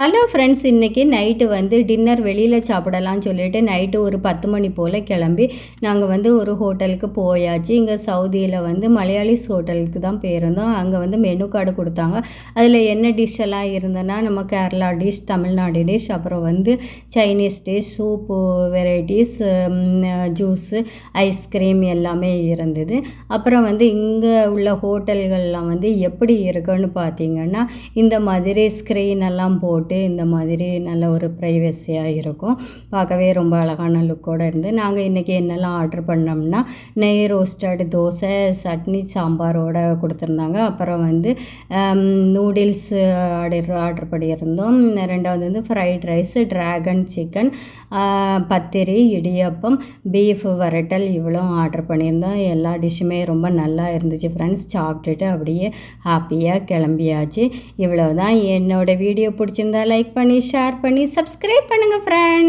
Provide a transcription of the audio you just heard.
Hello friends இன்றைக்கி night வந்து dinner வெளியில் சாப்பிடலாம்னு சொல்லிட்டு நைட்டு ஒரு பத்து மணி போல் கிளம்பி நாங்கள் வந்து ஒரு ஹோட்டலுக்கு போயாச்சு. இங்கே சவுதியில் வந்து மலையாளிஸ் ஹோட்டலுக்கு தான் போயிருந்தோம். அங்கே வந்து மெனு கார்டு கொடுத்தாங்க. அதில் என்ன டிஷ் எல்லாம் இருந்ததுன்னா நம்ம கேரளா டிஷ் தமிழ்நாடு டிஷ் அப்புறம் வந்து Chinese dish soup varieties juice ice cream எல்லாமே இருந்தது. அப்புறம் வந்து இங்கே உள்ள ஹோட்டல்கள்லாம் வந்து எப்படி இருக்குன்னு பார்த்தீங்கன்னா இந்த மாதிரி ஸ்க்ரீன் எல்லாம் போட்டு போட்டு இந்த மாதிரி நல்ல ஒரு ப்ரைவசியாக இருக்கும். பார்க்கவே ரொம்ப அழகான லுக்கோடு இருந்து நாங்கள் இன்றைக்கி என்னெல்லாம் ஆர்டர் பண்ணோம்னா நெய் ரோஸ்டட் தோசை சட்னி சாம்பாரோட கொடுத்துருந்தாங்க. அப்புறம் வந்து நூடுல்ஸ் ஆர்டர் ஆர்டர் பண்ணியிருந்தோம். ரெண்டாவது வந்து ஃப்ரைட் ரைஸ் ட்ராகன் சிக்கன் பத்திரி இடியப்பம் பீஃப் வரட்டல் இவ்வளோ ஆர்டர் பண்ணியிருந்தோம். எல்லா டிஷ்ஷுமே ரொம்ப நல்லா இருந்துச்சு ஃப்ரெண்ட்ஸ் சாப்பிட்டுட்டு அப்படியே ஹாப்பியாக கிளம்பியாச்சு. இவ்வளோ தான் என்னோடய வீடியோ பிடிச்சிருந்தா லைக் பண்ணி ஷேர் பண்ணி சப்ஸ்கிரைப் பண்ணுங்கள் ஃப்ரெண்ட்ஸ்